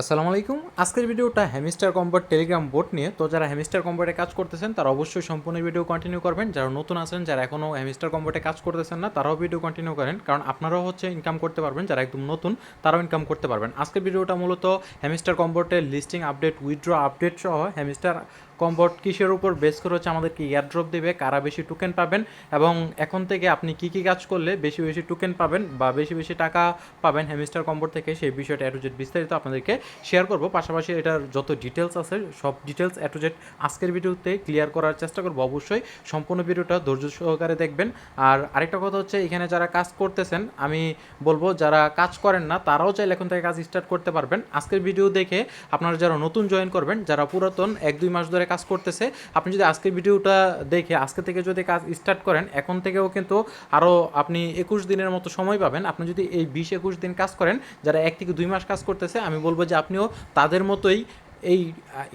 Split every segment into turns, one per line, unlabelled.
আসসালামু আলাইকুম। আজকের ভিডিওটা হ্যামিস্টার কম্বোর্ট টেলিগ্রাম বোট নিয়ে। তো যারা হ্যামিস্টার কম্বোর্টে কাজ করতেছেন, তারা অবশ্যই সম্পূর্ণ ভিডিও কন্টিনিউ করবেন। যারা নতুন আছেন, যারা এখনও হ্যামিস্টার কম্পোর্টে কাজ করতেছেন না, তারাও ভিডিও কন্টিনিউ করেন। কারণ আপনারাও হচ্ছে ইনকাম করতে পারবেন। যারা একদম নতুন, তারাও ইনকাম করতে পারবেন। আজকের ভিডিওটা মূলত হ্যামিস্টার কম্বোর্টের লিস্টিং আপডেট উইথড্র আপডেট সহ হ্যামিস্টার কম্বোর্ট কিসের উপর? বেস করে হচ্ছে আমাদেরকে এয়ারড্রপ দেবে, কারা বেশি টোকেন পাবেন এবং এখন থেকে আপনি কি কি কাজ করলে বেশি বেশি টোকেন পাবেন বা বেশি বেশি টাকা পাবেন হ্যামিস্টার কম্বোর্ট থেকে, সেই বিষয়টা জেড বিস্তারিত আপনাদেরকে শেয়ার করব। পাশাপাশি এটার যত ডিটেলস আছে, সব ডিটেলস জেড আজকের ভিডিওতে ক্লিয়ার করার চেষ্টা করব। অবশ্যই সম্পূর্ণ ভিডিওটা ধৈর্য সহকারে দেখবেন। আর আরেকটা কথা হচ্ছে, এখানে যারা কাজ করতেছেন, আমি বলব যারা কাজ করেন না, তারাও চাইলে এখন থেকে কাজ স্টার্ট করতে পারবেন। আজকের ভিডিও দেখে আপনারা যারা নতুন জয়েন করবেন, যারা পুরাতন, এক দুই মাস ধরে কাজ করতেছে। আপনি যদি আজকের ভিডিওটা দেখে, আজকে থেকে যদি কাজ স্টার্ট করেন, এখন থেকেও কিন্তু আরও আপনি একুশ দিনের মতো সময় পাবেন। আপনি যদি এই বিশ একুশ দিন কাজ করেন, যারা এক থেকে দুই মাস কাজ করতেছে, আমি বলব যে আপনিও তাদের মতোই এই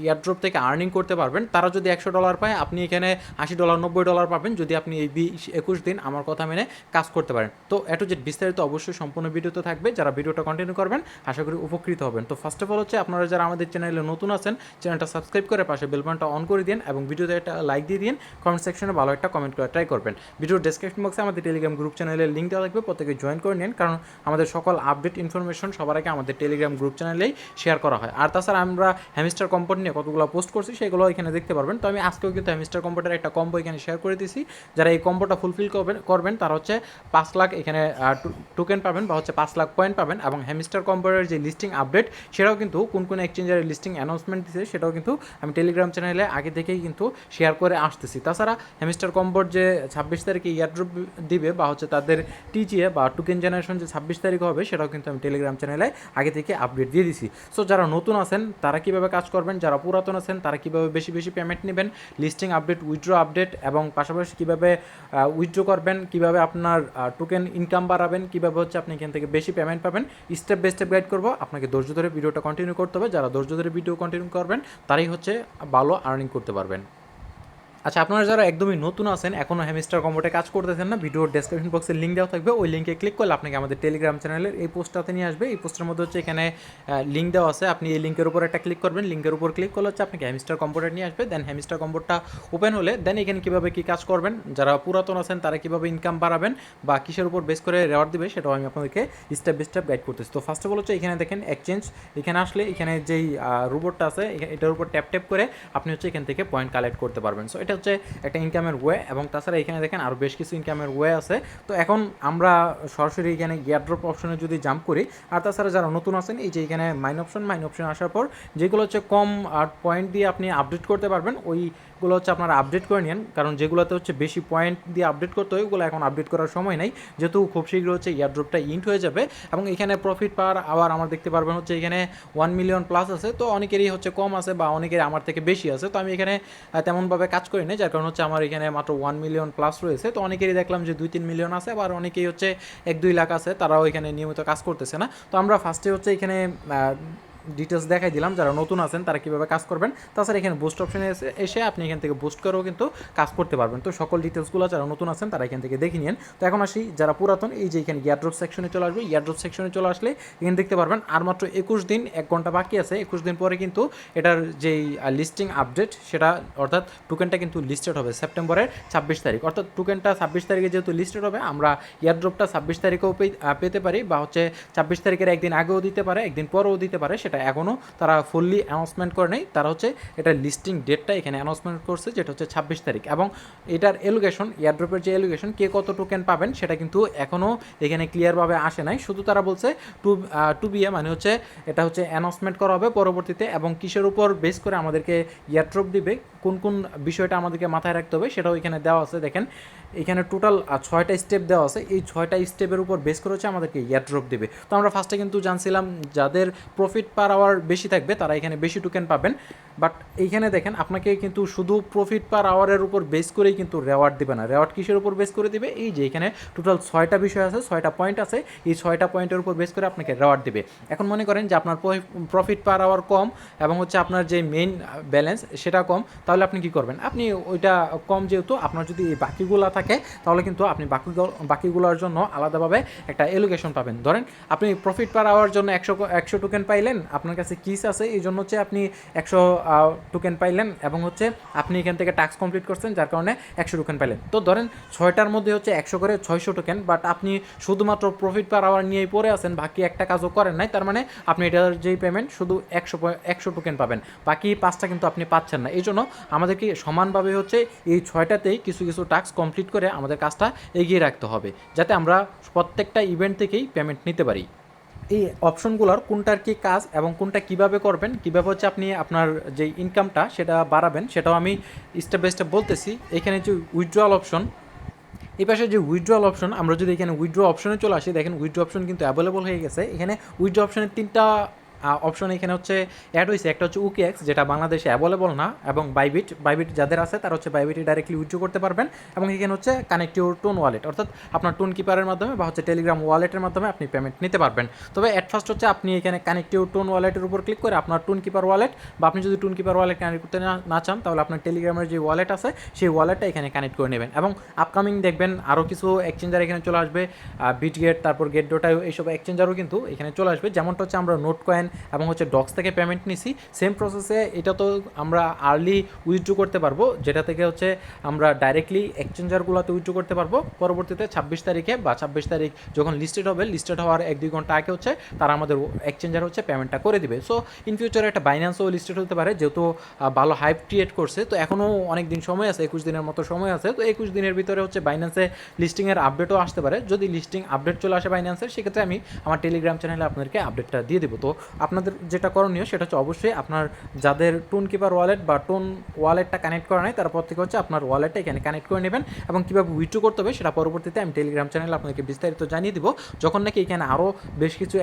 এয়ারড্রপ থেকে আর্নিং করতে পারবেন। তারা যদি একশো ডলার পায়, আপনি এখানে আশি ডলার নব্বই ডলার পাবেন। যদি আপনি এই বিশ, একুশ দিন আমার কথা মেনে কাজ করতে পারেন। তো এটু যে বিস্তারিত অবশ্যই সম্পূর্ণ ভিডিওতে থাকবে। যারা ভিডিওটা কন্টিনিউ করবেন, আশা করি উপকৃত হবেন। তো ফার্স্ট অফ অল হচ্ছে, আপনারা যারা আমাদের চ্যানেলে নতুন আছেন চ্যানেলটা সাবস্ক্রাইব করে পাশে বেলবানটা অন করে দিন এবং ভিডিওতে একটা লাইক দিয়ে দিন। কমেন্ট সেকশনে ভালো একটা কমেন্ট করে ট্রাই করবেন। ভিডিওর ডেসক্রিপশন বক্সে আমাদের টেলিগ্রাম গ্রুপ চ্যানেলের লিঙ্ক দেওয়া থাকবে। প্রত্যেকে জয়েন করে নিন। কারণ আমাদের সকল আপডেট ইনফরমেশন সবার আগে আমাদের টেলিগ্রাম গ্রুপ চ্যানেলেই শেয়ার করা হয়। আর তাছাড়া আমরা হ্যামিস্টার কম্পোর্ট নিয়ে কতগুলো পোস্ট করছি সেগুলো এখানে দেখতে পারবেন। তো আমি আজকেও কিন্তু হ্যামিস্টার কম্পোর্টের একটা কম্বো এখানে শেয়ার করে দিয়েছি। যারা এই কম্বোটা ফুলফিল করবেন করবেন, তারা হচ্ছে পাঁচ লাখ এখানে টোকেন পাবেন বা হচ্ছে পাঁচ লাখ পয়েন্ট পাবেন এবং হ্যামিস্টার কম্পোর্টের যে লিস্টিং আপডেট সেটাও কিন্তু কোন কোন এক্সচেঞ্জের লিস্টিং অ্যানাউন্সমেন্ট দিচ্ছে সেটাও কিন্তু আমি টেলিগ্রাম চ্যানেলে আগে থেকেই কিন্তু শেয়ার করে আসতেছি। তাছাড়া হ্যামিস্টার কম্বোর্ট যে ছাব্বিশ তারিখে ইয়ারড্রপ দিবে বা হচ্ছে তাদের টিজিএ বা টোকেন জেনারেশন যে ছাব্বিশ তারিখ হবে, সেটাও কিন্তু আমি টেলিগ্রাম চ্যানেলে আগে থেকে আপডেট দিয়ে দিছি। সো যারা নতুন আছেন, তারা কীভাবে কাজ করবেন, যারা পুরাতন আছেন, তারা কীভাবে বেশি বেশি পেমেন্ট নেবেন লিস্টিং আপডেট উইথড্র আপডেট এবং পাশাপাশি কীভাবে উইথড্র করবেন, কীভাবে আপনার টোকেন ইনকাম বাড়াবেন, কীভাবে হচ্ছে আপনি এখান থেকে বেশি পেমেন্ট পাবেন স্টেপ বাই স্টেপ গাইড করব। আপনাকে ধৈর্য ধরে ভিডিওটা কন্টিনিউ করতে হবে। যারা ধৈর্য ধরে ভিডিও কন্টিনিউ করবেন, তারাই হচ্ছে ভালো আর্নিং করতে পারবেন। আচ্ছা আপনারা যারা একদমই নতুন আছেন এখনও হ্যামিস্টার কম্বোটে কাজ করতেছেন না, ভিডিওর ডেসক্রিপশন বক্সে লিঙ্ক দেওয়া থাকবে, ওই লিঙ্কে ক্লিক করলে আপনাকে আমাদের টেলিগ্রাম চ্যানেলের এই পোস্টটাতে নিয়ে আসবে। এই পোস্টের মধ্যে হচ্ছে এখানে লিঙ্ক দেওয়া আছে। আপনি এই লিঙ্কের উপর একটা ক্লিক করবেন লিঙ্কের উপর ক্লিক করলে হচ্ছে আপনাকে হ্যামিস্টার কম্বোটে নিয়ে আসবে। দেন হ্যামিস্টার কম্বোটটা ওপেন হলে দেন এখানে কীভাবে কী কাজ করবেন, যারা পুরাতন আছেন, তারা কীভাবে ইনকাম বাড়াবেন, বা কিসের উপর বেস করে রেওয়ার্ড দিবে, সেটাও আমি আপনাদেরকে স্টেপ বাই স্টেপ গাইড করতেছি। তো ফার্স্ট অফ অল হচ্ছে এখানে দেখেন এক্সচেঞ্জ এখানে আসলে এখানে যেই রোবটটা আছে এটার উপর ট্যাপ ট্যাপ করে আপনি হচ্ছে এখান থেকে পয়েন্ট কালেক্ট করতে পারবেন। সো এটা হচ্ছে একটা ইনকামের ওয়ে এবং তাছাড়া এখানে দেখেন আরও বেশ কিছু ইনকামের ওয়ে আছে। তো এখন আমরা সরাসরি এখানে গিয়ারড্রপ অপশনে যদি জাম্প করি, আর তাছাড়া যারা নতুন আছেন, এই যে এখানে মাইন অপশন মাইন অপশন আসার পর যেগুলো হচ্ছে কম আর পয়েন্ট দিয়ে আপনি আপডেট করতে পারবেন ওইগুলো হচ্ছে আপনারা আপডেট করে নিন কারণ যেগুলোতে হচ্ছে বেশি পয়েন্ট দিয়ে আপডেট করতে হয়, ওগুলো এখন আপডেট করার সময় নেই। যেহেতু খুব শীঘ্র হচ্ছে ইয়ারড্রপটা ইন্ট হয়ে যাবে, এবং এখানে প্রফিট পাওয়ার আবার আমার দেখতে পারবেন হচ্ছে এখানে ওয়ান মিলিয়ন প্লাস আছে, তো অনেকেরই হচ্ছে কম আছে বা অনেকের আমার থেকে বেশি আছে, তো আমি এখানে তেমনভাবে কাজ করি না যার কারণ হচ্ছে আমার এখানে মাত্র ওয়ান মিলিয়ন প্লাস রয়েছে, তো অনেকেরই দেখলাম যে দুই তিন মিলিয়ন আছে, আবার অনেকেই হচ্ছে এক দুই লাখ আছে, তারাও এখানে নিয়মিত কাজ করতেছে না। তো আমরা ফার্স্টে হচ্ছে এখানে ডিটেলস দেখাই দিলাম, যারা নতুন আছেন তারা কীভাবে কাজ করবেন। তাছাড়া এখানে বুস্ট অপশনে এসে এসে আপনি এখান থেকে বুস্ট করেও কিন্তু কাজ করতে পারবেন। তো সকল ডিটেলসগুলো যারা নতুন আছেন তারা এখান থেকে দেখে নিন। তো এখন আসি, যারা পুরাতন, এই যে এখানে ইয়ারড্রপ সেকশনে চলে আসবে। ইয়ারড্রপ সেকশনে চলে আসলে এখানে দেখতে পারবেন, আর মাত্র একুশ দিন, এক ঘণ্টা বাকি আছে। একুশ দিন পরে কিন্তু এটার যেই লিস্টিং আপডেট সেটা, অর্থাৎ টোকেনটা কিন্তু লিস্টেড হবে সেপ্টেম্বরের ছাব্বিশ তারিখ। অর্থাৎ টোকেনটা ছাব্বিশ তারিখে যেহেতু লিস্টেড হবে, আমরা ইয়ারড্রপটা ছাব্বিশ তারিখেও পেতে পারি, বা হচ্ছে ছাব্বিশ তারিখের একদিন আগেও দিতে পারে, একদিন পরেও দিতে পারে, সেটা এখনও তারা ফুললি অ্যানাউন্সমেন্ট করে নেই। তারা হচ্ছে এটার লিস্টিং ডেটটা এখানে অ্যানাউন্সমেন্ট করছে, যেটা হচ্ছে ছাব্বিশ তারিখ। এবং এটার এলুগেশন এয়ারড্রপের যে এলুগেশন কে কত টোকেন পাবেন সেটা কিন্তু এখনও এখানে ক্লিয়ারভাবে আসে নাই। শুধু তারা বলছে টু টু বিএ মানে হচ্ছে এটা হচ্ছে অ্যানাউন্সমেন্ট করা হবে পরবর্তীতে এবং কিসের উপর বেস করে আমাদেরকে ইয়ারড্রপ দিবে, কোন কোন বিষয়টা আমাদেরকে মাথায় রাখতে হবে সেটাও এখানে দেওয়া আছে। দেখেন এখানে টোটাল ছয়টা স্টেপ দেওয়া আছে। এই ছয়টা স্টেপের উপর বেস করে হচ্ছে আমাদেরকে ইয়ারড্রপ দেবে। তো আমরা ফার্স্টে কিন্তু জানছিলাম যাদের প্রফিট পার আওয়ার বেশি থাকবে, তারা এখানে বেশি টোকেন পাবেন। বাট এইখানে দেখেন, আপনাকে কিন্তু শুধু প্রফিট পার আওয়ারের উপর বেস করেই কিন্তু রেওয়ার্ড দেবে না। রেওয়ার্ড কিসের উপর বেস করে দিবে? এই যে এখানে টোটাল ছয়টা বিষয় আছে, ছয়টা পয়েন্ট আছে। এই ছয়টা পয়েন্টের উপর বেস করে আপনাকে রেওয়ার্ড দেবে। এখন মনে করেন যে আপনার প্রফিট পার আওয়ার কম এবং হচ্ছে আপনার যে মেইন ব্যালেন্স সেটা কম, তাহলে আপনি কি করবেন? আপনি ওইটা কম যেহেতু, আপনার যদি এই বাকিগুলো থাকে তাহলে কিন্তু আপনি বাকি বাকিগুলোর জন্য আলাদাভাবে একটা এলোকেশন পাবেন। ধরেন, আপনি প্রফিট পার আওয়ার জন্য একশো একশো টোকেন পাইলেন, আপনার কাছে কিস আছে, এই জন্য হচ্ছে আপনি একশো টোকেন পাইলেন এবং হচ্ছে আপনি এখান থেকে টাস্ক কমপ্লিট করছেন, যার কারণে একশো টোকেন পাইলেন। তো ধরেন, ছয়টার মধ্যে হচ্ছে একশো করে ছয়শো টোকেন বাট আপনি শুধুমাত্র প্রফিট পার আওয়ার নিয়েই পড়ে আছেন, বাকি একটা কাজও করেন নাই, তার মানে আপনি এটার যেই পেমেন্ট শুধু একশো একশো টোকেন পাবেন। বাকি পাঁচটা কিন্তু আপনি পাচ্ছেন না। এই জন্য আমাদেরকে সমানভাবে হচ্ছে এই ছয়টাতেই কিছু কিছু টাস্ক কমপ্লিট করে আমাদের কাজটা এগিয়ে রাখতে হবে, যাতে আমরা প্রত্যেকটা ইভেন্ট থেকেই পেমেন্ট নিতে পারি। এই অপশনগুলোর কোনটার কি কাজ এবং কোনটা কীভাবে করবেন, কীভাবে হচ্ছে আপনি আপনার যে ইনকামটা সেটা বাড়াবেন, সেটাও আমি স্টেপ বাই স্টেপ বলতেছি। এখানে যে উইথড্রয়াল অপশন এই পাশে যে উইথড্রয়াল অপশন আমরা যদি এখানে উইথড্র অপশনে চলে আসি, দেখেন উইথড্র অপশন কিন্তু অ্যাভেলেবল হয়ে গেছে। এখানে উইথড্র অপশনের তিনটা অপশন এখানে হচ্ছে অ্যাড হয়েছে একটা হচ্ছে উকেএক্স যেটা বাংলাদেশে অ্যাভেলেবল না, এবং বাইবিট বাইবিট যাদের আছে, তারা হচ্ছে বাইবিটে ডাইরেক্টলি উইথড্র করতে পারবেন। এবং এখানে হচ্ছে কানেক্ট ইউর টোন ওয়ালেট অর্থাৎ আপনার টোন কিপারের মাধ্যমে বা হচ্ছে টেলিগ্রাম ওয়ালেটের মাধ্যমে আপনি পেমেন্ট নিতে পারবেন। তবে অ্যাট ফার্স্ট হচ্ছে আপনি এখানে কানেক্ট ইউর টোন ওয়ালেটের উপর ক্লিক করে আপনার টোন কিপার ওয়ালেট বা আপনি যদি টোন কিপার ওয়ালেট কানেক্ট করতে না- চান, তাহলে আপনার টেলিগ্রামের যে ওয়ালেট আছে, সেই ওয়ালেটটা এখানে কানেক্ট করে নেবেন। এবং আপকামিং দেখবেন আরও কিছু এক্সচেঞ্জার এখানে চলে আসবে বিট গেট তারপর গেট ডোটাই এইসব এক্সচেঞ্জারও কিন্তু এখানে চলে আসবে। যেমনটা হচ্ছে আমরা নোট কয়েন এবং হচ্ছে ডক্স থেকে পেমেন্ট নিছি সেম প্রসেসে এটা তো আমরা আর্লি উইথড্র করতে পারব, যেটা থেকে হচ্ছে আমরা ডাইরেক্টলি এক্সচেঞ্জারগুলোতে উইথড্র করতে পারব। পরবর্তীতে ছাব্বিশ তারিখে বা ছাব্বিশ তারিখ যখন লিস্টেড হবে লিস্টেড হওয়ার এক দুই ঘণ্টা আগে হচ্ছে তারা আমাদের এক্সচেঞ্জার হচ্ছে পেমেন্টটা করে দিবে। সো ইন ফিউচারে একটা বাইন্যান্সও লিস্টেড হতে পারে, যেহেতু ভালো হাইপ ক্রিয়েট করছে, তো এখনও অনেক দিন সময় আছে, একুশ দিনের মতো সময় আছে, তো একুশ দিনের ভিতরে হচ্ছে বাইন্যান্সে লিস্টিংয়ের আপডেটও আসতে পারে। যদি লিস্টিং আপডেট চলে আসে বাইন্যান্সের সেক্ষেত্রে আমি আমার টেলিগ্রাম চ্যানেলে আপনাদেরকে আপডেটটা দিয়ে দেবো। তো আপনাদের যেটা করণীয় সেটা হচ্ছে অবশ্যই আপনার যাদের টোন কিপার ওয়ালেট বা টোন ওয়ালেটটা কানেক্ট করা নাই, তারপর থেকে হচ্ছে আপনার ওয়ালেটটা এখানে কানেক্ট করে নেবেন এবং কীভাবে উইথড্র করতে হবে সেটা পরবর্তীতে আমি টেলিগ্রাম চ্যানেলে আপনাদেরকে বিস্তারিত জানিয়ে দিব। যখন নাকি এখানে আরও বেশ কিছু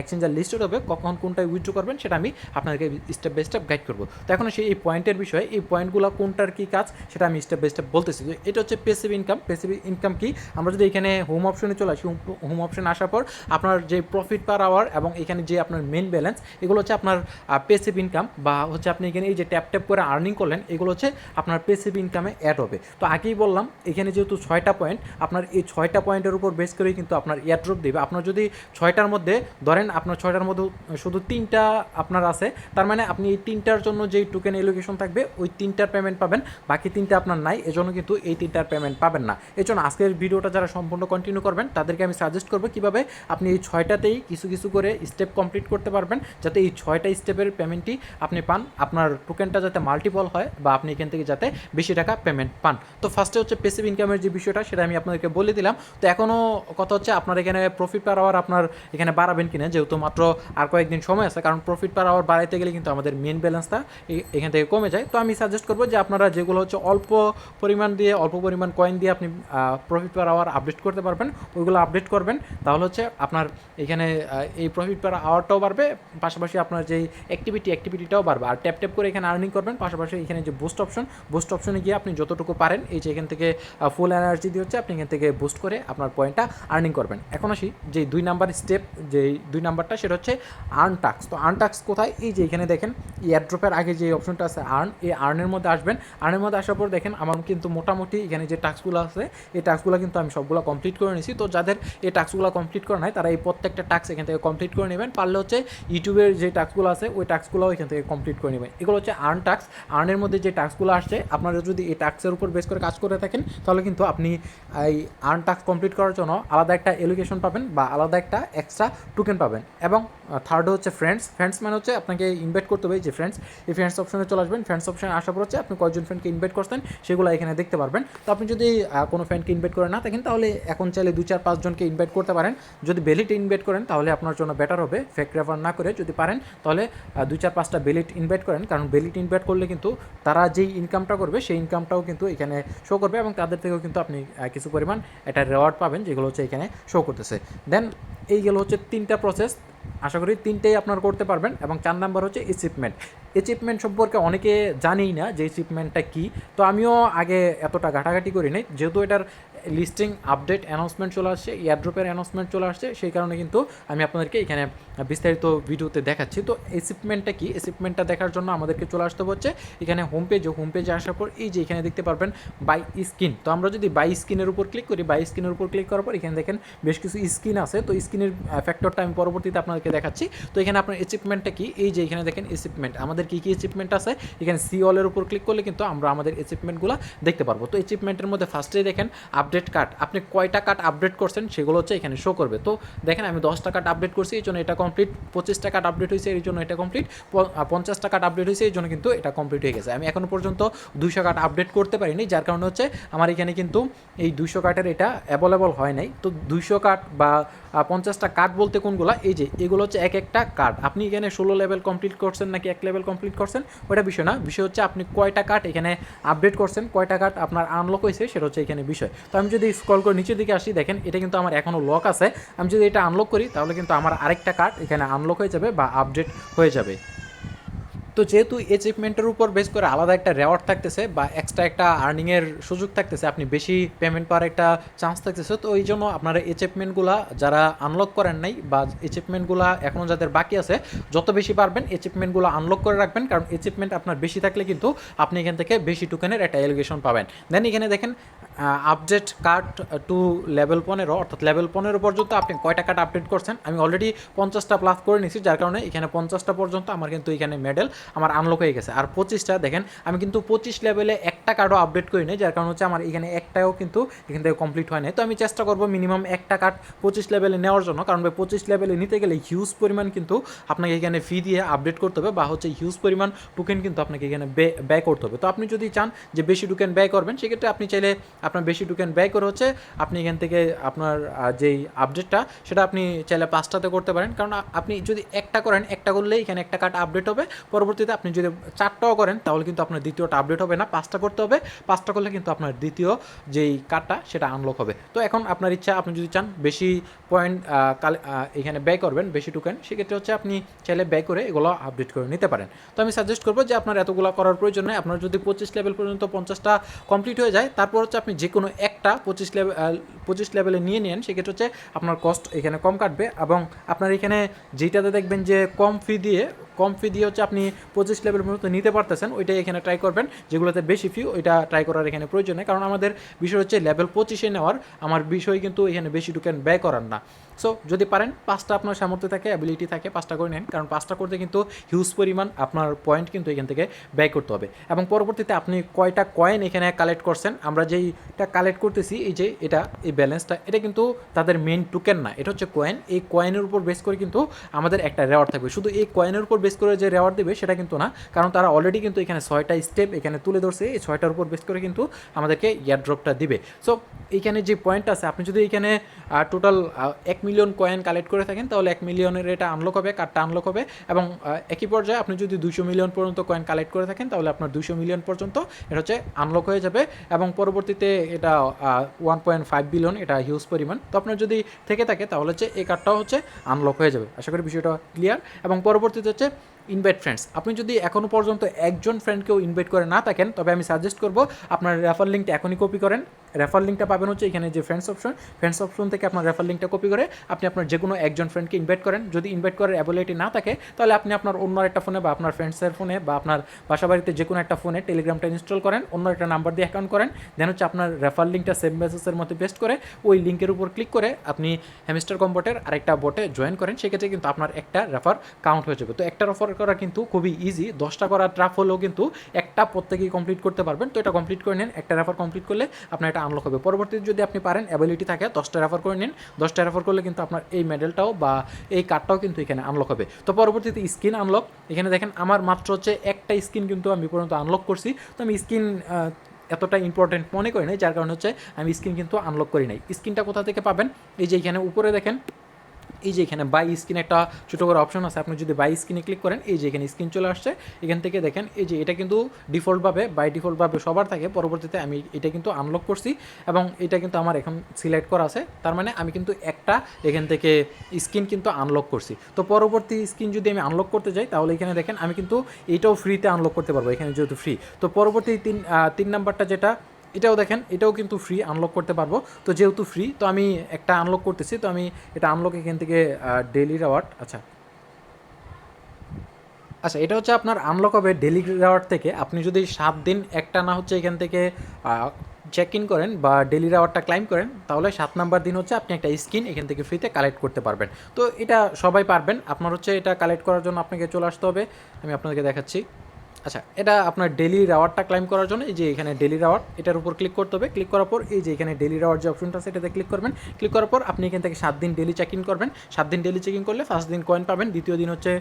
এক্সচেঞ্জার লিস্টেড হবে, কখন কোনটায় উইথড্র করবেন সেটা আমি আপনাদেরকে স্টেপ বাই স্টেপ গাইড করব। তো এখন সেই এই পয়েন্টের বিষয়ে, এই পয়েন্টগুলো কোনটার কী কাজ সেটা আমি স্টেপ বাই স্টেপ বলতেছি। এটা হচ্ছে পেসিভ ইনকাম পেসিভ ইনকাম কি? আমরা যদি এখানে হোম অপশনে চলে আসি হোম অপশনে আসার পর আপনার যে প্রফিট পার আওয়ার এবং এখানে যে আপনার মেন ব্যালেন্স এগুলো হচ্ছে আপনার পেসিভ ইনকাম বা হচ্ছে আপনি এখানে এই যে ট্যাপ ট্যাপ করে আর্নিং করলেন, এগুলো হচ্ছে আপনার পেসিভ ইনকামে অ্যাড হবে। তো আগেই বললাম, এখানে যেহেতু ছয়টা পয়েন্ট আপনার এই ছয়টা পয়েন্টের উপর বেস করেই কিন্তু আপনার এয়ারড্রপ দেবে। আপনার যদি ছয়টার মধ্যে, ধরেন আপনার ছয়টার মধ্যে শুধু তিনটা আপনার আছে, তার মানে আপনি এই তিনটার জন্য যেই টোকেন এলোকেশন থাকবে, ওই তিনটার পেমেন্ট পাবেন, বাকি তিনটা আপনার নাই, এজন্য কিন্তু এই তিনটার পেমেন্ট পাবেন না। এজন্য আজকের ভিডিওটা যারা সম্পূর্ণ কন্টিনিউ করবেন, তাদেরকে আমি সাজেস্ট করব কীভাবে আপনি এই ছয়টাতেই কিছু কিছু করে স্টেপ কমপ্লিট করতে পারবেন। যাতে এই ছয়টা স্টেপের পেমেন্টই আপনি পান। আপনার টোকেনটা যাতে মাল্টিপল হয় বা আপনি এখান থেকে যাতে বেশি টাকা পেমেন্ট পান। তো ফার্স্টে হচ্ছে পেসিভ ইনকামের যে বিষয়টা, সেটা আমি আপনাদেরকে বলে দিলাম। তো এখনও কথা হচ্ছে আপনার এখানে প্রফিট পার আওয়ার আপনার এখানে বাড়াবেন কিনা, যেহেতু মাত্র আর কয়েকদিন সময় আছে, কারণ প্রফিট পার আওয়ার বাড়াইতে গেলে কিন্তু আমাদের মেন ব্যালেন্সটা এখান থেকে কমে যায়। তো আমি সাজেস্ট করব যে আপনারা যেগুলো হচ্ছে অল্প পরিমাণ দিয়ে, অল্প পরিমাণ কয়েন দিয়ে আপনি প্রফিট পার আওয়ার আপডেট করতে পারবেন, ওইগুলো আপডেট করবেন। তাহলে হচ্ছে আপনার এখানে এই প্রফিট পার আওয়ারটাও বাড়বে পাশাপাশি আপনার যেই অ্যাক্টিভিটি অ্যাক্টিভিটিটাও বাড়বে। আর ট্যাপ ট্যাপ করে এখানে আর্নিং করবেন, পাশাপাশি এখানে যে বুস্ট অপশন বুস্ট অপশনে গিয়ে আপনি যতটুকু পারেন, এই যে এখান থেকে ফুল এনার্জি দিয়ে হচ্ছে আপনি এখান থেকে বুস্ট করে আপনার পয়েন্টটা আর্নিং করবেন। এখন আসি যে দুই নাম্বার স্টেপ যে দুই নাম্বারটা সেটা হচ্ছে আর্ন টাক্স তো আর্ন টাক্স কোথায়? এই যে এখানে দেখেন এয়ারড্রপের আগে যে অপশনটা আছে আর্ন এই আর্নের মধ্যে আসবেন। আর্নের মধ্যে আসার পর দেখেন, আমার কিন্তু মোটামুটি এখানে যে টাস্কগুলো আছে, এই টাস্কগুলো কিন্তু আমি সবগুলো কমপ্লিট করে নিয়েছি তো যাদের এই টাস্কগুলো কমপ্লিট করা নাই, তারা এই প্রত্যেকটা টাস্ক এখান থেকে কমপ্লিট করে নেবেন। পারলে হচ্ছে ইউটিউবের যে টাস্কগুলো আছে, ওই টাস্কগুলোও এখান থেকে কমপ্লিট করে নেবেন। এগুলো হচ্ছে আর্ন টাস্ক আর্নের মধ্যে যে টাস্কগুলো আসছে, আপনারা যদি এই টাস্কের উপর বেস করে কাজ করে থাকেন, তাহলে কিন্তু আপনি এই আর্ন টাস্ক কমপ্লিট করার জন্য আলাদা একটা এলোকেশন পাবেন বা আলাদা একটা এক্সট্রা টোকেন পাবেন। এবং থার্ড হচ্ছে ফ্রেন্ডস ফ্রেন্ডস মানে হচ্ছে আপনাকে ইনভাইট করতে হবে। যে ফ্রেন্ডস এই ফ্রেন্ডস অপশনে চলে আসবেন। ফ্রেন্ডস অপশনে আসার পর হচ্ছে আপনি কয়জন ফ্রেন্ডকে ইনভাইট করছেন, সেগুলো এখানে দেখতে পারবেন। তো আপনি যদি কোনো ফ্রেন্ডকে ইনভাইট করে না থাকেন, তাহলে এখন চাইলে দু চার পাঁচজনকে ইনভাইট করতে পারেন। যদি বেলিট ইনভাইট করেন, তাহলে আপনার জন্য বেটার হবে। ফেক রেফার না করে যদি পারেন, তাহলে দুই চার পাঁচটা বেলিট ইনভাইট করেন। কারণ বেলিট ইনভাইট করলে কিন্তু তারা যেই ইনকামটা করবে, সেই ইনকামটাও কিন্তু এখানে শো করবে এবং তাদের থেকেও কিন্তু আপনি কিছু পরিমাণ একটা রেওয়ার্ড পাবেন, যেগুলো হচ্ছে এখানে শো করতেছে। দেন এই গেল হচ্ছে তিনটা প্রসেস আশা করি তিনটেই আপনার করতে পারবেন এবং চার নাম্বার হচ্ছে অ্যাচিভমেন্ট অ্যাচিভমেন্ট সম্পর্কে অনেকে জানেই না যে অ্যাচিভমেন্টটা কী। তো আমিও আগে এতটা ঘাটাঘাটি করি নাই। যেহেতু এটার লিস্টিং আপডেট অ্যানাউন্সমেন্ট চলে আসছে এয়ারড্রপের অ্যানাউন্সমেন্ট চলে আসছে, সেই কারণে কিন্তু আমি আপনাদেরকে এখানে বিস্তারিত ভিডিওতে দেখাচ্ছি। তো অ্যাচিভমেন্টটা কি? অ্যাচিভমেন্টটা দেখার জন্য আমাদেরকে চলে আসতে হচ্ছে। এখানে হোম পেজে হোম পেজে আসার পর এই যে এখানে দেখতে পারবেন বাই স্ক্রিন তো আমরা যদি বাই স্ক্রিনের উপর ক্লিক করি বাই স্ক্রিনের উপর ক্লিক করার পর এখানে দেখেন বেশ কিছু স্ক্রিন আছে। তো স্ক্রিনের ফ্যাক্টরটা আমি পরবর্তীতে আপনাদেরকে দেখাচ্ছি। তো এখানে আপনার অ্যাচিভমেন্টটা কি? এই যে এখানে দেখেন অ্যাচিভমেন্ট আমাদের কী কী অ্যাচিভমেন্ট আছে? এখানে সি অলের উপর ক্লিক করলে কিন্তু আমরা আমাদের অ্যাচিভমেন্টগুলো দেখতে পারব। তো অ্যাচিভমেন্টের মধ্যে ফার্স্টেই দেখেন আপডেট কার্ড আপনি কয়টা কার্ড আপডেট করছেন সেগুলো হচ্ছে এখানে শো করবে। তো দেখেন, আমি দশটা কার্ড আপডেট করছি, এই জন্য এটা কমপ্লিট পঁচিশটা কার্ড আপডেট হয়েছে, এই জন্য এটা কমপ্লিট পঞ্চাশটা কার্ড আপডেট হয়েছে, এই জন্য কিন্তু এটা কমপ্লিট হয়ে গেছে। আমি এখনও পর্যন্ত দুইশো কার্ড আপডেট করতে পারিনি, যার কারণে হচ্ছে আমার এখানে কিন্তু এই দুইশো কার্ডের এটা অ্যাভেলেবল হয় নাই। তো দুইশো কার্ড বা পঞ্চাশটা কার্ড বলতে কোনগুলো? এই যে, এগুলো হচ্ছে এক একটা কার্ড আপনি এখানে ষোলো লেভেল কমপ্লিট করছেন নাকি এক লেভেল কমপ্লিট করছেন? ওটা বিষয় না। বিষয় হচ্ছে আপনি কয়টা কার্ড এখানে আপডেট করছেন? কয়টা কার্ড আপনার আনলক হয়েছে? সেটা হচ্ছে এখানে বিষয়। তো আমি যদি স্ক্রল করে নিচের দিকে আসি, দেখেন, এটা কিন্তু আমার এখনও লক আছে। আমি যদি এটা আনলক করি, তাহলে কিন্তু আমার আরেকটা কার্ড এখানে আনলক হয়ে যাবে বা আপডেট হয়ে যাবে। তো যেহেতু অ্যাচিভমেন্টের উপর বেস করে আলাদা একটা রেওয়ার্ড থাকতেছে বা এক্সট্রা একটা আর্নিংয়ের সুযোগ থাকতেছে, আপনি বেশি পেমেন্ট পাওয়ার একটা চান্স থাকতেছে, তো এই জন্য আপনারা অ্যাচিভমেন্টগুলো যারা আনলক করেন নাই বা অ্যাচিভমেন্টগুলো এখনও যাদের বাকি আছে, যত বেশি পারবেন অ্যাচিভমেন্টগুলো আনলক করে রাখবেন, কারণ অ্যাচিভমেন্ট আপনার বেশি থাকলে কিন্তু আপনি এখান থেকে বেশি টোকেনের একটা এলিগেশন পাবেন। দেন এখানে দেখেন আপডেট কার্ড টু লেভেল পনেরো, অর্থাৎ লেভেল পনেরো পর্যন্ত আপনি কয়টা কার্ড আপডেট করছেন? আমি অলরেডি পঞ্চাশটা প্লাস করে নিয়েছি যার কারণে এখানে পঞ্চাশটা পর্যন্ত আমার কিন্তু এখানে মেডেল আমার আনলক হয়ে গেছে। আর পঁচিশটা, দেখেন, আমি কিন্তু পঁচিশ লেভেলে একটা কার্ডও আপডেট করি নাই, যার কারণ হচ্ছে আমার এখানে একটাও কিন্তু এখান থেকে কমপ্লিট হয় নাই। তো আমি চেষ্টা করব মিনিমাম একটা কার্ড পঁচিশ লেভেলে নেওয়ার জন্য, কারণ ভাই, পঁচিশ লেভেলে নিতে গেলে হিউজ পরিমাণ কিন্তু আপনাকে এখানে ফি দিয়ে আপডেট করতে হবে, বা হচ্ছে হিউজ পরিমাণ টোকেন কিন্তু আপনাকে এখানে ব্যয় করতে হবে। তো আপনি যদি চান যে বেশি টোকেন ব্যয় করবেন, সেক্ষেত্রে আপনি চাইলে আপনার বেশি টোকেন ব্যয় করে হচ্ছে আপনি এখান থেকে আপনার যেই আপডেটটা সেটা আপনি চাইলে পাঁচটাতে করতে পারেন। কারণ আপনি যদি একটা করেন, একটা করলেই এখানে একটা কার্ড আপডেট হবে। পরবর্তীতে আপনি যদি চারটাও করেন, তাহলে কিন্তু আপনার দ্বিতীয়টা আপডেট হবে না। পাঁচটা করতে হবে। পাঁচটা করলে কিন্তু আপনার দ্বিতীয় যেই কার্ডটা সেটা আনলক হবে। তো এখন আপনার ইচ্ছা, আপনি যদি চান বেশি পয়েন্ট এখানে ব্যয় করবেন, বেশি টোকেন সেক্ষেত্রে হচ্ছে আপনি চাইলে ব্যয় করে এগুলো আপডেট করে নিতে পারেন। তো আমি সাজেস্ট করব যে আপনার এতগুলো করার প্রয়োজন নেই। আপনার যদি পঁচিশ লেভেল পর্যন্ত পঞ্চাশটা কমপ্লিট হয়ে যায়, তারপর হচ্ছে আপনি যে কোনো একটা পঁচিশ লেভেল পঁচিশ লেভেলে নিয়ে নেন, সেক্ষেত্রে হচ্ছে আপনার কস্ট এখানে কম কাটবে এবং আপনার এখানে যেটাতে দেখবেন যে কম ফি দিয়ে, কম ফি দিয়ে হচ্ছে আপনি পঁচিশ লেভেল পর্যন্ত নিতে পারতেছেন, ওইটাই এখানে ট্রাই করবেন। যেগুলোতে বেশি ফি ওইটা ট্রাই করার এখানে প্রয়োজন নেই। কারণ আমাদের বিষয় হচ্ছে লেভেল পঁচিশে নেওয়ার, আমার বিষয় কিন্তু এখানে বেশি টোকেন ব্যয় করার না। সো যদি পারেন, পাঁচটা আপনার সামর্থ্য থাকে অ্যাবিলিটি থাকে, পাঁচটা করে নেন। কারণ পাঁচটা করতে কিন্তু হিউজ পরিমাণ আপনার পয়েন্ট কিন্তু এখান থেকে ব্যয় করতে হবে। এবং পরবর্তীতে আপনি কয়টা কয়েন এখানে কালেক্ট করছেন, আমরা যেইটা কালেক্ট করতেছি, এই যে এটা, এই ব্যালেন্সটা এটা কিন্তু তাদের মেন টোকেন না। এটা হচ্ছে কয়েন এই কয়েনের উপর বেস করে কিন্তু আমাদের একটা রেওয়ার্ড থাকবে। শুধু এই কয়েনের উপর বেস করে যে রেওয়ার্ড দেবে, সেটা কিন্তু না। কারণ তারা অলরেডি কিন্তু এখানে ছয়টা স্টেপ এখানে তুলে ধরছে। এই ছয়টার উপর বেস করে কিন্তু আমাদেরকে ইয়ারড্রপটা দিবে। সো এইখানে যে পয়েন্ট আছে, আপনি যদি এখানে টোটাল এক মিলিয়ন কয়েন কালেক্ট করে থাকেন, তাহলে এক মিলিয়নের এটা আনলক হবে কার্ডটা আনলক হবে এবং একই পর্যায়ে আপনি যদি দুশো মিলিয়ন পর্যন্ত কয়েন কালেক্ট করে থাকেন, তাহলে আপনার দুশো মিলিয়ন পর্যন্ত এটা হচ্ছে আনলক হয়ে যাবে এবং পরবর্তীতে এটা ওয়ান পয়েন্ট ফাইভ বিলিয়ন এটা হিউজ পরিমাণ। তো আপনার যদি থেকে থাকে, তাহলে হচ্ছে এই কার্ডটাও হচ্ছে আনলক হয়ে যাবে। আশা করি বিষয়টা ক্লিয়ার এবং পরবর্তীতে হচ্ছে ইনভাইট ফ্রেন্ডস আপনি যদি এখনও পর্যন্ত একজন ফ্রেন্ডকেও ইনভাইট করে না থাকেন, তবে আমি সাজেস্ট করব আপনার রেফার লিঙ্কটা এখনই কপি করেন। রেফার লিঙ্কটা পাবেন হচ্ছে এখানে যে ফ্রেন্ডস অপশন ফ্রেন্ডস অপশন থেকে আপনার রেফার লিঙ্কটা কপি করে আপনি আপনার যে কোনো একজন ফ্রেন্ডকে ইনভাইট করেন। যদি ইনভাইট করার অ্যাবিলিটি না থাকে, তাহলে আপনি আপনার অন্য একটা ফোনে বা আপনার ফ্রেন্ডসের ফোনে বা আপনার বাসা বাড়িতে যে কোনো একটা ফোনে টেলিগ্রামটা ইনস্টল করেন, অন্য একটা নাম্বার দিয়ে অ্যাকাউন্ট করেন। দেন হচ্ছে আপনার রেফার লিঙ্কটা সেভ মেসেজের মধ্যে পেস্ট করে ওই লিঙ্কের উপর ক্লিক করে আপনি হ্যামিস্টার কম্পোর্টের আরেকটা বটে জয়েন করেন। সেক্ষেত্রে কিন্তু আপনার একটা রেফার কাউন্ট হয়ে যাবে। তো একটা রেফার করা কিন্তু খুবই ইজি দশটা করা ট্রাফ হলেও কিন্তু একটা প্রত্যেকেই কমপ্লিট করতে পারবেন। তো এটা কমপ্লিট করে নেন, একটা রেফার কমপ্লিট করলে আপনার এটা আনলক হবে। পরবর্তীতে যদি আপনি পারেন অ্যাবিলিটি থাকে, দশটা রেফার করে নিন। দশটা রেফার করলে কিন্তু আপনার এই মেডেলটাও বা এই কার্ডটাও কিন্তু এখানে আনলক হবে। তো পরবর্তীতে স্কিন আনলক এখানে দেখেন, আমার মাত্র হচ্ছে একটা স্কিন কিন্তু আমি পর্যন্ত আনলক করছি। তো আমি স্কিন এতটা ইম্পর্টেন্ট মনে করি নাই, যার কারণে হচ্ছে আমি স্ক্রিন কিন্তু আনলক করি নাই। স্ক্রিনটা কোথা থেকে পাবেন? এই যে এখানে উপরে দেখেন এই যে এখানে বাই স্ক্রিন একটা ছোটো করে অপশন আছে, আপনি যদি বাই স্ক্রিনে ক্লিক করেন, এই যে এখানে স্ক্রিন চলে আসছে, এখান থেকে দেখেন, এই যে এটা কিন্তু ডিফল্টভাবে বাই ডিফল্টভাবে সবার থাকে, পরবর্তীতে আমি এটা কিন্তু আনলক করছি এবং এটা কিন্তু আমার এখন সিলেক্ট করা আছে, তার মানে আমি কিন্তু একটা এখান থেকে স্ক্রিন কিন্তু আনলক করছি। তো পরবর্তী স্ক্রিন যদি আমি আনলক করতে যাই, তাহলে এখানে দেখেন আমি কিন্তু এটাও ফ্রিতে আনলক করতে পারব, এখানে যেহেতু ফ্রি তো পরবর্তী তিন তিন নাম্বারটা যেটা এটাও দেখেন, এটাও কিন্তু ফ্রি আনলক করতে পারব। তো যেহেতু ফ্রি তো আমি একটা আনলক করতেছি, তো আমি এটা আনলক এখান থেকে ডেলি রেওয়ার্ড আচ্ছা। আচ্ছা এটা হচ্ছে আপনার আনলক হবে ডেলি রেওয়ার্ড থেকে। আপনি যদি সাত দিন একটা না হচ্ছে এখান থেকে চেক ইন করেন বা ডেলি রেওয়ার্ডটা ক্লাইম করেন, তাহলে সাত নাম্বার দিন হচ্ছে আপনি একটা স্কিন এখান থেকে ফ্রিতে কালেক্ট করতে পারবেন। তো এটা সবাই পারবেন। আপনার হচ্ছে এটা কালেক্ট করার জন্য আপনাকে চলে আসতে হবে। আমি আপনাদেরকে দেখাচ্ছি। আচ্ছা এটা আপনার ডেলি রাওয়ারটা ক্লাইম করার জন্য, এই যে এখানে ডেলি রাওয়ার এটার উপর ক্লিক করতে হবে। ক্লিক করার পর এই যে এখানে ডেলি রাওয়ার যে অপশনটা আছে, এটাতে ক্লিক করবেন। ক্লিক করার পর আপনি এখান থেকে সাত দিন ডেলি চেক ইন করবেন। সাত দিন ডেলি চেক ইন করলে ফার্স্ট দিন কয়েন পাবেন, দ্বিতীয় দিন হচ্ছে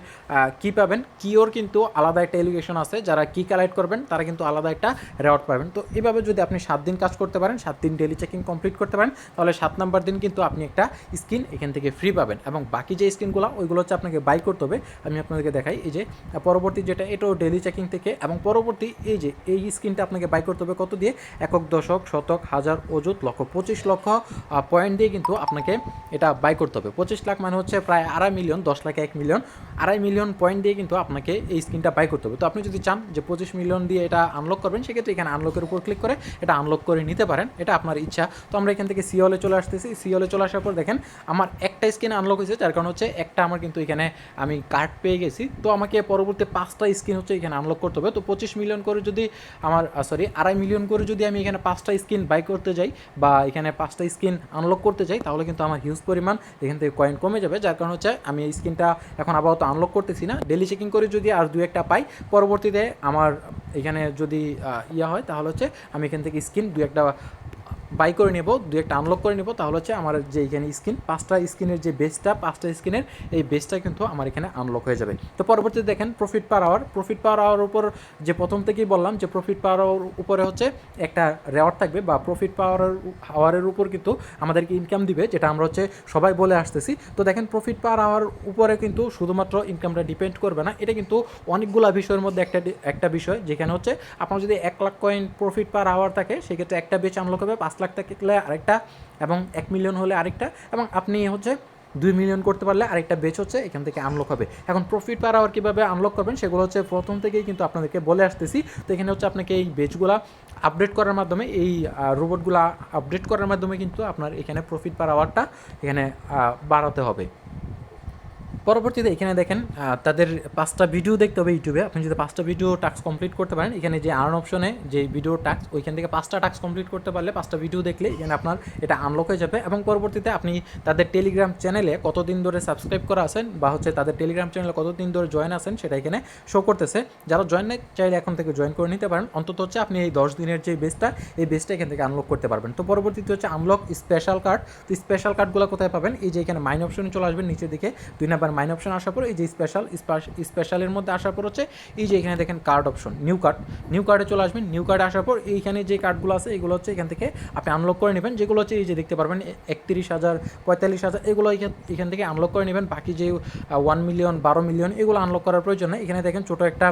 কি পাবেন। কিওর কিন্তু আলাদা একটা এলিগেশন আছে, যারা কি কালেক্ট করবেন, তারা কিন্তু আলাদা একটা রেওয়ার্ড পাবেন। তো এইভাবে যদি আপনি সাত দিন কাজ করতে পারেন, সাত দিন ডেলি চেকিং কমপ্লিট করতে পারেন, তাহলে সাত নাম্বার দিন কিন্তু আপনি একটা স্কিন এখান থেকে ফ্রি পাবেন। এবং বাকি যে স্কিনগুলো ওইগুলো হচ্ছে আপনাকে বাই করতে হবে। আমি আপনাদেরকে দেখাই, এই যে, পরবর্তী যেটা, এটাও ডেলি চেকিং থেকে এবং পরবর্তী এই যে, এই স্কিনটা আপনাকে বাই করতে হবে কত দিয়ে? একক দশক, শতক, হাজার, অযুত, লক্ষ, পঁচিশ লক্ষ পয়েন্ট দিয়ে কিন্তু আপনাকে এটা বাই করতে হবে। পঁচিশ লাখ মানে হচ্ছে প্রায় আড়াই মিলিয়ন দশ লাখ এক মিলিয়ন আড়াই মিলিয়ন পয়েন্ট দিয়ে কিন্তু আপনাকে এই স্কিনটা বাই করতে হবে। তো আপনি যদি চান যে পঁচিশ মিলিয়ন দিয়ে এটা আনলক করবেন, সেক্ষেত্রে এখানে আনলকের উপর ক্লিক করে এটা আনলক করে নিতে পারেন। এটা আপনার ইচ্ছা। তো আমরা এখান থেকে সিওলে চলে আসতেছি। সিওলে চলে আসার পর দেখেন, আমার একটা স্কিন আনলক হয়েছে, যার কারণ হচ্ছে একটা আমার কিন্তু এখানে আমি কার্ড পেয়ে গেছি। তো আমাকে পরবর্তী পাঁচটা স্কিন হচ্ছে এখানে আনলক করতে হবে। তো পঁচিশ মিলিয়ন করে যদি আমার সরি আড়াই মিলিয়ন করে যদি আমি এখানে পাঁচটা স্কিন বাই করতে যাই বা এখানে পাঁচটা স্কিন আনলক করতে যাই, তাহলে কিন্তু আমার হিউজ পরিমাণ এখান থেকে কয়েন কমে যাবে। যার কারণ হচ্ছে আমি এই স্কিনটা এখন আপাতত আনলক করতেছি না। ডেলি চেকিং করে যদি আর দু একটা পাই, পরবর্তীতে আমার এখানে যদি ইয়া হয়, তাহলে হচ্ছে আমি এখান থেকে স্কিন দু একটা বাই করে নেব দু একটা আনলক করে নেব, তাহলে হচ্ছে আমার যে এখানে স্কিন পাঁচটা স্কিনের যে বেসটা পাঁচটা স্কিনের এই বেসটা কিন্তু আমার এখানে আনলক হয়ে যাবে। তো পরবর্তীতে দেখেন profit per hour profit per hour উপর যে প্রথম থেকেই বললাম যে প্রফিট পার আওয়ার উপরে হচ্ছে একটা রেওয়ার্ড থাকবে বা প্রফিট পাওয়ার আওয়ারের উপর কিন্তু আমাদেরকে ইনকাম দিবে, যেটা আমরা হচ্ছে সবাই বলে আসতেছি। তো দেখেন প্রফিট পার আওয়ার উপরে কিন্তু শুধুমাত্র ইনকামটা ডিপেন্ড করবে না, এটা কিন্তু অনেকগুলা বিষয়ের মধ্যে একটা একটা বিষয়, যেখানে হচ্ছে আপনার যদি এক lakh coin profit per hour থাকে, সেক্ষেত্রে একটা বেচ আনলক হবে, পাঁচ লাখ থাকলে আরেকটা এবং এক মিলিয়ন হলে আরেকটা এবং আপনি হচ্ছে দুই মিলিয়ন করতে পারলে আরেকটা বেচ হচ্ছে, এখান থেকে আনলক হবে। এখন প্রফিট পার আওয়ার কীভাবে আনলক করবেন সেগুলো হচ্ছে প্রথম থেকেই কিন্তু আপনাদেরকে বলে আসতেছি। তো এখানে হচ্ছে আপনাকে এই বেচগুলা আপডেট করার মাধ্যমে, এই রোবটগুলা আপডেট করার মাধ্যমে কিন্তু আপনার এখানে প্রফিট পার আওয়ারটা এখানে বাড়াতে হবে। পরবর্তীতে এখানে দেখেন তাদের পাঁচটা ভিডিও দেখতে হবে ইউটিউবে আপনি যদি পাঁচটা ভিডিও টাস্ক কমপ্লিট করতে পারেন, এখানে যে আর্ন অপশনে যে ভিডিও টাস্ক ওইখান থেকে পাঁচটা টাস্ক কমপ্লিট করতে পারলে পাঁচটা ভিডিও দেখলে এখানে আপনার এটা আনলক হয়ে যাবে। এবং পরবর্তীতে আপনি তাদের টেলিগ্রাম চ্যানেলে কতদিন ধরে সাবস্ক্রাইব করা আছেন বা হচ্ছে তাদের টেলিগ্রাম চ্যানেলে কতদিন ধরে জয়েন আছেন, সেটা এখানে শো করতেছে। যারা জয়েন নেই, চাইলে এখন থেকে জয়েন করে নিতে পারেন। অন্তত হচ্ছে আপনি এই দশ দিনের যে বেসটা এই বেসটা এখান থেকে আনলক করতে পারবেন। তো পরবর্তীতে হচ্ছে আনলক স্পেশাল কার্ড তো স্পেশাল কার্ডগুলো কোথায় পাবেন? এই যে এখানে মাইন অপশনে চলে আসবেন নিচের দিকে দুই নাম্বার মাইন অপশন আসার পর এই যে স্পেশাল স্পেশালের মধ্যে আসার পর হচ্ছে এই যে এখানে দেখেন card option new card new কার্ডে চলে আসবেন নিউ কার্ডে আসার পর এইখানে যে কার্ডগুলো আছে, এগুলো হচ্ছে এখান থেকে আপনি আনলক করে নেবেন। যেগুলো হচ্ছে এই যে দেখতে পারবেন, একত্রিশ হাজার, পঁয়তাল্লিশ হাজার, এগুলো এখান- এখান থেকে আনলক করে নেবেন। বাকি যে ওয়ান মিলিয়ন বারো মিলিয়ন এগুলো আনলক করার প্রয়োজন নেই। এখানে দেখেন ছোটো একটা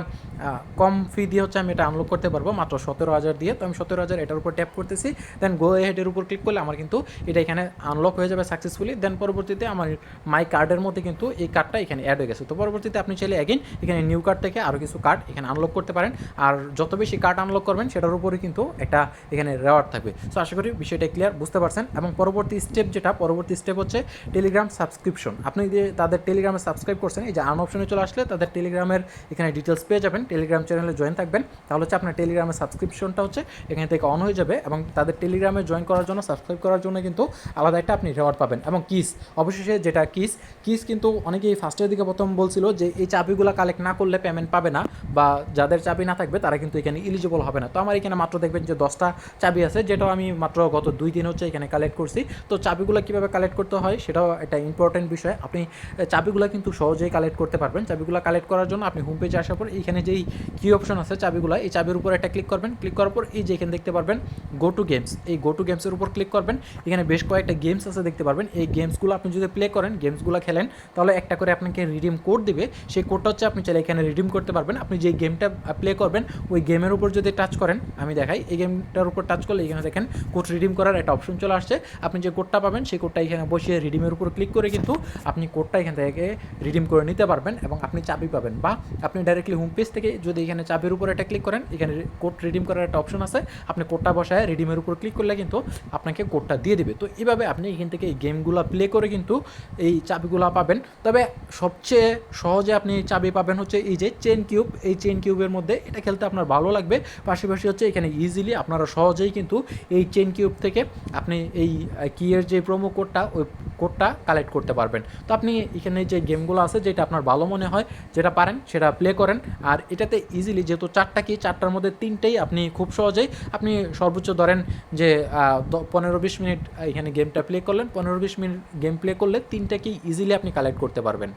কম ফি দিয়ে হচ্ছে আমি এটা আনলক করতে পারব। মাত্র সতেরো হাজার দিয়ে। তো আমি সতেরো হাজার এটার উপর ট্যাপ করতেছি। দেন গো হেডের উপর ক্লিক করলে আমার কিন্তু এটা এখানে আনলক হয়ে যাবে সাকসেসফুলি দেন পরবর্তীতে আমার মাই কার্ডের মধ্যে কিন্তু এই কার্ডটা এখানে অ্যাড হয়ে গেছে। তো পরবর্তীতে আপনি চাইলে অ্যাগেন এখানে নিউ কার্ড থেকে আরও কিছু কার্ড এখানে আনলক করতে পারেন। আর যত বেশি কার্ড আনলক করবেন, সেটার উপরে কিন্তু একটা এখানে রেওয়ার্ড থাকবে। সো আশা করি বিষয়টা ক্লিয়ার বুঝতে পারছেন। এবং পরবর্তী স্টেপ যেটা, পরবর্তী স্টেপ হচ্ছে টেলিগ্রাম সাবস্ক্রিপশন আপনি যে তাদের টেলিগ্রামে সাবস্ক্রাইব করছেন, এই যে আন অপশনে চলে আসলে তাদের টেলিগ্রামের এখানে ডিটেলস পেয়ে যাবেন। টেলিগ্রাম চ্যানেলে জয়েন থাকবেন। তাহলে হচ্ছে আপনার টেলিগ্রামের সাবস্ক্রিপশনটা হচ্ছে এখান থেকে অন হয়ে যাবে এবং তাদের টেলিগ্রামে জয়েন করার জন্য সাবস্ক্রাইব করার জন্য কিন্তু আলাদা একটা আপনি রেওয়ার্ড পাবেন। এবং কিস অবশেষে যেটা কিস কিস কিন্তু অনেকে অনেকেই ফার্স্টের দিকে প্রথম বলছিল যে এই চাবিগুলো কালেক্ট না করলে পেমেন্ট পাবে না বা যাদের চাবি না থাকবে তারা কিন্তু এখানে ইলিজিবল হবে না। তো আমার এখানে মাত্র দেখবেন যে দশটা চাবি আছে, যেটাও আমি মাত্র গত দুই দিন হচ্ছে এখানে কালেক্ট করছি। তো চাবিগুলো কীভাবে কালেক্ট করতে হয় সেটাও একটা ইম্পর্টেন্ট বিষয়। আপনি চাবিগুলো কিন্তু সহজেই কালেক্ট করতে পারবেন। চাবিগুলো কালেক্ট করার জন্য আপনি হোম পেজে আসার পর এখানে যেই কি অপশন আছে চাবিগুলো, এই চাবির উপর একটা ক্লিক করবেন। ক্লিক করার পর এই যে এখানে দেখতে পারবেন গো টু গেমস এই গো টু গেমসের উপর ক্লিক করবেন। এখানে বেশ কয়েকটা গেমস আছে দেখতে পারবেন। এই গেমসগুলো আপনি যদি প্লে করেন গেমসগুলো খেলেন, তাহলে একটা করে আপনাকে রিডিম কোড দিবে, সেই কোডটা হচ্ছে আপনি চাইলে এখানে রিডিম করতে পারবেন। আপনি যে গেমটা প্লে করবেন, ওই গেমের উপর যদি টাচ করেন, আমি দেখাই, এই গেমটার উপর টাচ করলে এখানে দেখেন কোড রিডিম করার একটা অপশন চলে আসছে। আপনি যে কোডটা পাবেন, সেই কোডটা এখানে বসিয়ে রিডিমের উপর ক্লিক করে কিন্তু আপনি কোডটা এখান থেকে রিডিম করে নিতে পারবেন এবং আপনি চাবি পাবেন বা আপনি ডাইরেক্টলি হোম পেজ থেকে যদি এখানে চাবির উপর একটা ক্লিক করেন, এখানে কোড রিডিম করার একটা অপশন আছে। আপনি কোডটা বসায় রিডিমের উপর ক্লিক করলে কিন্তু আপনাকে কোডটা দিয়ে দেবে। তো এইভাবে আপনি এখান থেকে এই গেমগুলো প্লে করে কিন্তু এই চাবিগুলো পাবেন। তবে সবচেয়ে সহজে আপনি চাবি পাবেন হচ্ছে এই যে চেন কিউব এই চেন কিউবের মধ্যে এটা খেলতে আপনার ভালো লাগবে। পাশাপাশি হচ্ছে এখানে ইজিলি আপনারা সহজেই কিন্তু এই চেন কিউব থেকে আপনি এই কিয়ের যে প্রোমো কোডটা ওই কোডটা কালেক্ট করতে পারবেন। তো আপনি এখানে যে গেমগুলো আছে, যেটা আপনার ভালো মনে হয়, যেটা পারেন, সেটা প্লে করেন। আর এটাতে ইজিলি যেহেতু চারটা কি চারটার মধ্যে তিনটেই আপনি খুব সহজেই আপনি সর্বোচ্চ ধরেন যে পনেরো বিশ মিনিট এখানে গেমটা প্লে করলেন। পনেরো বিশ মিনিট গেম প্লে করলে তিনটা কি ইজিলি আপনি কালেক্ট করতে পারবেন।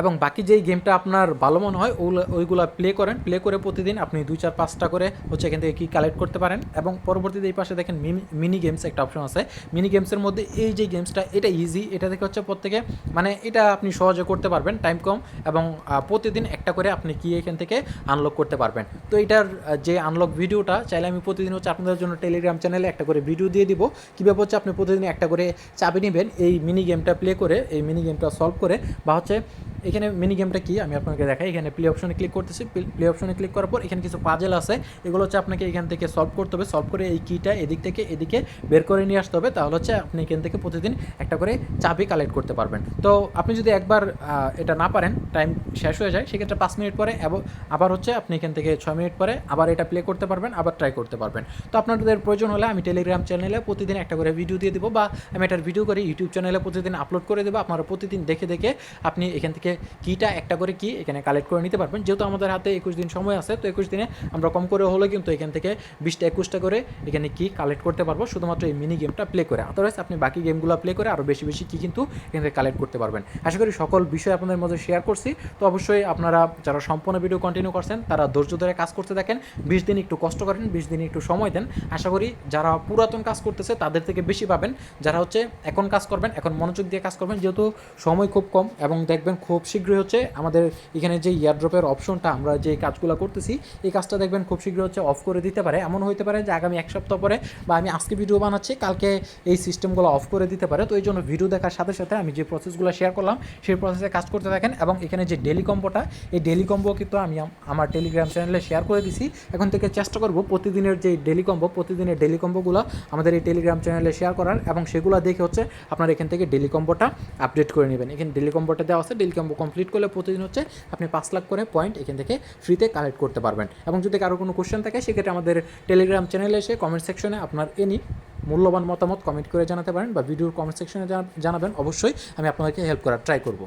এবং বাকি যেই গেমটা আপনার ভালো মনে হয় ওইগুলো প্লে করেন। প্লে করে প্রতিদিন আপনি দুই চার পাঁচটা করে হচ্ছে এখান থেকে কি কালেক্ট করতে পারেন। এবং পরবর্তীতে এই পাশে দেখেন মিনি গেমস একটা অপশন আছে। মিনি গেমসের মধ্যে এই যে গেমসটা এটা ইজি এটা থেকে হচ্ছে প্রত্যেকে মানে এটা আপনি সহজে করতে পারবেন টাইম কম এবং প্রতিদিন একটা করে আপনি কি এখান থেকে আনলক করতে পারবেন। তো এটার যে আনলক ভিডিওটা চাইলে আমি প্রতিদিন হচ্ছে আপনাদের জন্য টেলিগ্রাম চ্যানেলে একটা করে ভিডিও দিয়ে দিব। কীভাবে হচ্ছে, আপনি প্রতিদিন একটা করে চাবি নেবেন, এই মিনি গেমটা প্লে করে, এই মিনি গেমটা সলভ করে বা হচ্ছে এখানে মিনি গেমটা কি? আমি আপনাকে দেখাই। এখানে প্লে অপশনে ক্লিক করতেছি। প্লে অপশনে ক্লিক করার পর এখানে কিছু পাজেল আছে। এগুলো হচ্ছে আপনাকে এখান থেকে সলভ করতে হবে। সলভ করে এই কিটা এদিক থেকে এদিকে বের করে নিয়ে আসতে হবে। তাহলে হচ্ছে আপনি এখান থেকে প্রতিদিন একটা করে চাবি কালেক্ট করতে পারবেন। তো আপনি যদি একবার এটা না পারেন টাইম শেষ হয়ে যায়, সেক্ষেত্রে পাঁচ মিনিট পরে এবং আবার হচ্ছে আপনি এখান থেকে ছয় মিনিট পরে আবার এটা প্লে করতে পারবেন, আবার ট্রাই করতে পারবেন। তো আপনাদের প্রয়োজন হলে আমি টেলিগ্রাম চ্যানেলে প্রতিদিন একটা করে ভিডিও দিয়ে দেবো বা আমি এটার ভিডিও করে ইউটিউব চ্যানেলে প্রতিদিন আপলোড করে দেবো। আপনারা প্রতিদিন দেখে দেখে আপনি এখান থেকে কিটা একটা করে কি এখানে কালেক্ট করে নিতে পারবেন। যেহেতু আমাদের হাতে একুশ দিন সময় আছে, তো একুশ দিনে আমরা কম করে হলে কিন্তু এখান থেকে বিশটা একুশটা করে এখানে কি কালেক্ট করতে পারব। শুধুমাত্র এই মিনি গেমটা প্লে করে। আদারওয়াইজ আপনি বাকি গেমগুলো প্লে করে আরও বেশি বেশি কি কিন্তু এখান থেকে কালেক্ট করতে পারবেন। আশা করি সকল বিষয় আপনাদের মধ্যে শেয়ার করছি। তো অবশ্যই আপনারা যারা সম্পূর্ণ ভিডিও কন্টিনিউ করছেন, তারা ধৈর্য ধরে কাজ করতে দেখেন বিশ দিন একটু কষ্ট করেন, বিশ দিন একটু সময় দেন। আশা করি যারা পুরাতন কাজ করতেছে, তাদের থেকে বেশি পাবেন। যারা হচ্ছে এখন কাজ করবেন, এখন মনোযোগ দিয়ে কাজ করবেন, যেহেতু সময় খুব কম এবং দেখবেন খুব শীঘ্রই হচ্ছে আমাদের এখানে যে ইয়ারড্রপের অপশনটা আমরা যে কাজগুলো করতেছি, এই কাজটা দেখবেন খুব শীঘ্রই হচ্ছে অফ করে দিতে পারে। এমন হতে পারে যে আগামী এক সপ্তাহ পরে বা আমি আজকে ভিডিও বানাচ্ছি, কালকে এই সিস্টেমগুলো অফ করে দিতে পারে। তো এই জন্য ভিডিও দেখার সাথে সাথে আমি যে প্রসেসগুলো শেয়ার করলাম, সেই প্রসেসে কাজ করতে থাকেন এবং এখানে যে ডেলি কম্বোটা এই ডেলি কম্বো কিন্তু আমি আমার টেলিগ্রাম চ্যানেলে শেয়ার করে দিছি। এখন থেকে চেষ্টা করব প্রতিদিনের যে ডেলি কম্বো প্রতিদিনের ডেলি কম্বোগুলো আমাদের এই টেলিগ্রাম চ্যানেলে শেয়ার করার এবং সেগুলো দেখে হচ্ছে আপনার এখান থেকে ডেলি কম্বোটা আপডেট করে নেবেন। এখানে ডেলি কম্বোটা দেওয়া আছে ডেলি কমপ্লিট করলে প্রতিদিন হচ্ছে আপনি পাঁচ লাখ করে পয়েন্ট এখান থেকে ফ্রিতে কালেক্ট করতে পারবেন। এবং যদি কারও কোনো কোশ্চেন থাকে, সেক্ষেত্রে আমাদের টেলিগ্রাম চ্যানেলে এসে কমেন্ট সেকশনে আপনার এনি মূল্যবান মতামত কমেন্ট করে জানাতে পারেন বা ভিডিওর কমেন্ট সেকশনে জানাবেন। অবশ্যই আমি আপনাদেরকে হেল্প করার ট্রাই করব।